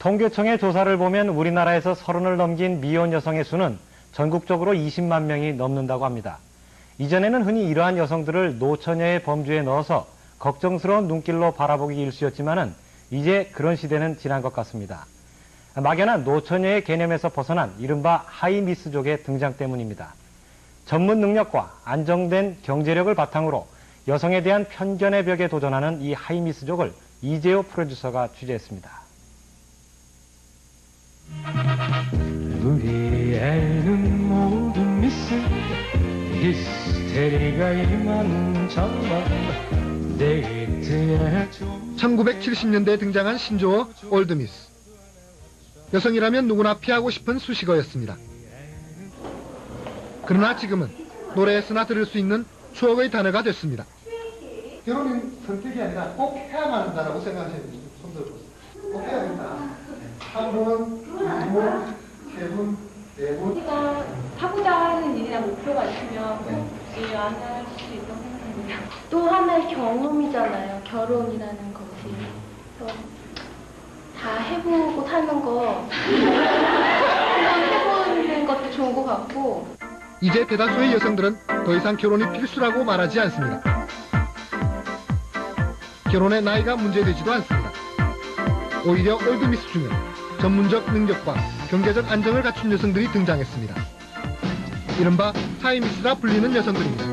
통계청의 조사를 보면 우리나라에서 서른을 넘긴 미혼 여성의 수는 전국적으로 20만 명이 넘는다고 합니다. 이전에는 흔히 이러한 여성들을 노처녀의 범주에 넣어서 걱정스러운 눈길로 바라보기 일쑤였지만은 이제 그런 시대는 지난 것 같습니다. 막연한 노처녀의 개념에서 벗어난 이른바 하이미스족의 등장 때문입니다. 전문 능력과 안정된 경제력을 바탕으로 여성에 대한 편견의 벽에 도전하는 이 하이미스족을 이재호 프로듀서가 취재했습니다. 우리 애는 모두 미스 히스테리가 좀 1970년대에 등장한 신조어 올드미스. 여성이라면 누구나 피하고 싶은 수식어였습니다. 그러나 지금은 노래에서나 들을 수 있는 추억의 단어가 됐습니다. 결혼은 선택이 아니라 꼭 해야만 한다라고. 손 들고. 꼭 해야 된다. 한 번, 두 번, 세 번, 네 번. 우리가 하고자 하는 일이나 목표가 있으면 혹시 안할 수 있다고 생각합니다. 또 하나의 경험이잖아요. 결혼이라는 것이. 그래서 다 해보고 사는 거 한번 해보는 것도 좋은 것 같고 이제 대다수의 여성들은 더 이상 결혼이 필수라고 말하지 않습니다. 결혼의 나이가 문제되지도 않습니다. 오히려 올드미스 중에 전문적 능력과 경제적 안정을 갖춘 여성들이 등장했습니다. 이른바 하이미스라 불리는 여성들입니다.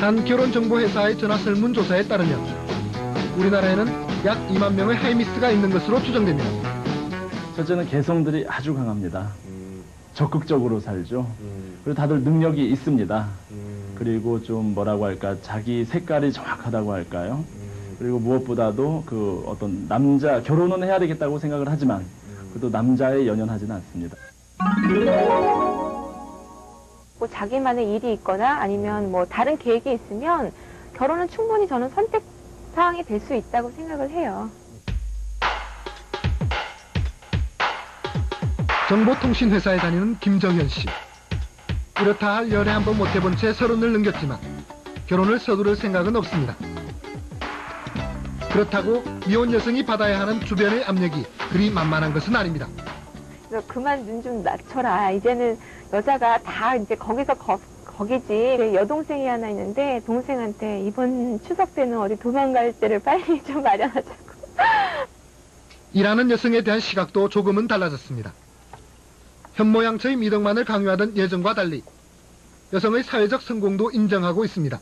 한 결혼정보회사의 전화 설문조사에 따르면 우리나라에는 약 2만 명의 하이미스가 있는 것으로 추정됩니다. 첫째는 개성들이 아주 강합니다. 적극적으로 살죠. 그리고 다들 능력이 있습니다. 그리고 좀 뭐라고 할까 자기 색깔이 정확하다고 할까요? 그리고 무엇보다도 그 어떤 남자 결혼은 해야 되겠다고 생각을 하지만 그래도 남자에 연연하지는 않습니다. 뭐 자기만의 일이 있거나 아니면 뭐 다른 계획이 있으면 결혼은 충분히 저는 선택 사항이 될 수 있다고 생각을 해요. 정보통신회사에 다니는 김정현 씨. 이렇다 할 열에 한번 못 해본 채 서른을 넘겼지만 결혼을 서두를 생각은 없습니다. 그렇다고 미혼 여성이 받아야 하는 주변의 압력이 그리 만만한 것은 아닙니다. 그래서 그만 눈 좀 낮춰라. 이제는 여자가 다 이제 거기서 거, 거기지. 여동생이 하나 있는데 동생한테 이번 추석 때는 어디 도망갈 때를 빨리 좀 마련하자고. 일하는 여성에 대한 시각도 조금은 달라졌습니다. 현모양처의 미덕만을 강요하던 예전과 달리 여성의 사회적 성공도 인정하고 있습니다.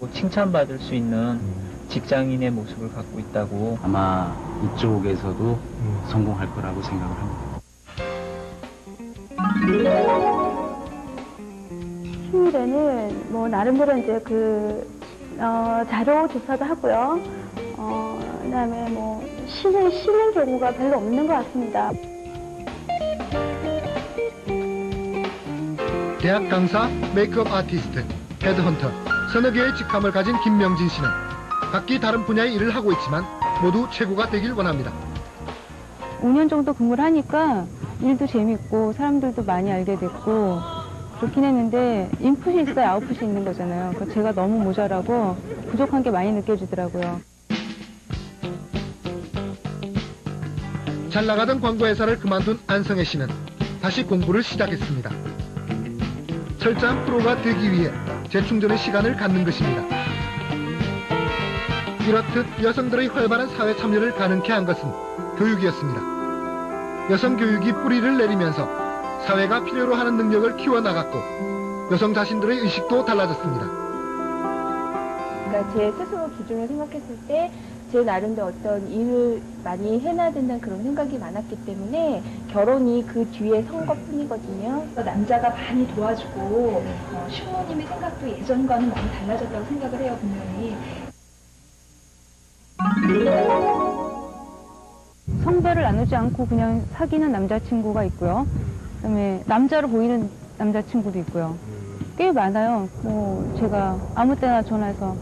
뭐 칭찬받을 수 있는 직장인의 모습을 갖고 있다고 아마 이쪽에서도 성공할 거라고 생각을 합니다. 휴일에는 뭐 나름대로 이제 그 어, 자료 조사도 하고요. 어, 그다음에 뭐 쉬는 쉬는 경우가 별로 없는 것 같습니다. 대학 강사, 메이크업 아티스트, 헤드헌터, 서너 개의 직함을 가진 김명진 씨는 각기 다른 분야의 일을 하고 있지만 모두 최고가 되길 원합니다. 5년 정도 근무를 하니까 일도 재밌고 사람들도 많이 알게 됐고 그렇긴 했는데 인풋이 있어야 아웃풋이 있는 거잖아요. 그러니까 제가 너무 모자라고 부족한 게 많이 느껴지더라고요. 잘 나가던 광고회사를 그만둔 안성혜 씨는 다시 공부를 시작했습니다. 철저한 프로가 되기 위해 재충전의 시간을 갖는 것입니다. 이렇듯 여성들의 활발한 사회 참여를 가능케 한 것은 교육이었습니다. 여성 교육이 뿌리를 내리면서 사회가 필요로 하는 능력을 키워나갔고 여성 자신들의 의식도 달라졌습니다. 그러니까 제 스스로 기준을 생각했을 때 제 나름대로 어떤 일을 많이 해놔야 된다는 그런 생각이 많았기 때문에 결혼이 그 뒤에 선 것뿐이거든요. 남자가 많이 도와주고 어, 시부모님의 생각도 예전과는 많이 달라졌다고 생각을 해요, 분명히. 성별을 나누지 않고 그냥 사귀는 남자친구가 있고요. 그다음에 남자로 보이는 남자친구도 있고요. 꽤 많아요. 뭐 제가 아무 때나 전화해서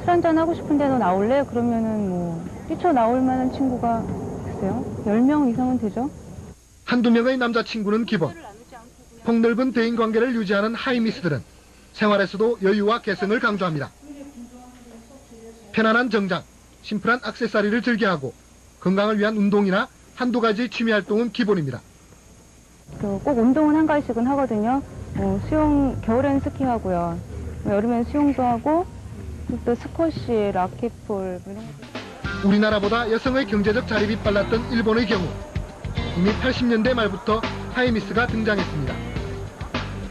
술 한잔 하고 싶은데 너 나올래? 그러면은 뭐 뛰쳐 나올 만한 친구가 글쎄요. 10명 이상은 되죠. 한두 명의 남자친구는 기본. 폭넓은 대인 관계를 유지하는 하이미스들은 생활에서도 여유와 개성을 강조합니다. 편안한 정장, 심플한 액세서리를 즐겨하고 건강을 위한 운동이나 한두 가지 취미 활동은 기본입니다. 그꼭 운동은 한 가지씩은 하거든요. 뭐 수영, 겨울에는 스키하고요. 뭐 여름에는 수영도 하고, 또 스쿼시, 라켓볼, 뭐 이런 거. 우리나라보다 여성의 경제적 자립이 빨랐던 일본의 경우 이미 80년대 말부터 하이미스가 등장했습니다.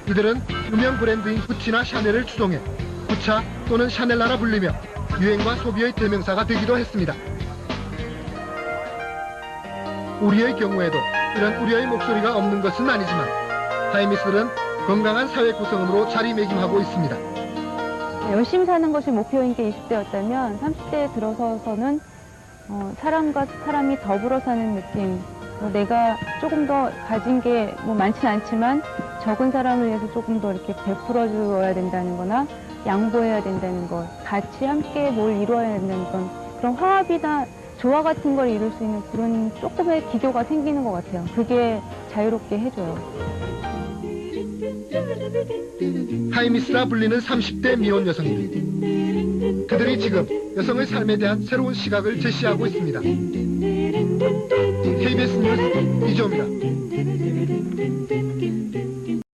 이들은 유명 브랜드인 구치나 샤넬을 추종해 구차 또는 샤넬라라 불리며 유행과 소비의 대명사가 되기도 했습니다. 우리의 경우에도 이런 우려의 목소리가 없는 것은 아니지만 하이미스들은 건강한 사회 구성원으로 자리매김하고 있습니다. 열심히 사는 것이 목표인 게 20대였다면 30대에 들어서서는 어, 사람과 사람이 더불어 사는 느낌. 뭐 내가 조금 더 가진 게 뭐 많진 않지만 적은 사람을 위해서 조금 더 이렇게 베풀어 주어야 된다는 거나 양보해야 된다는 것, 같이 함께 뭘 이루어야 된다는 건 그런 화합이나 조화 같은 걸 이룰 수 있는 그런 조금의 기교가 생기는 것 같아요. 그게 자유롭게 해줘요. 하이미스라 불리는 30대 미혼 여성들. 그들이 지금 여성의 삶에 대한 새로운 시각을 제시하고 있습니다. KBS 뉴스 이조입니다.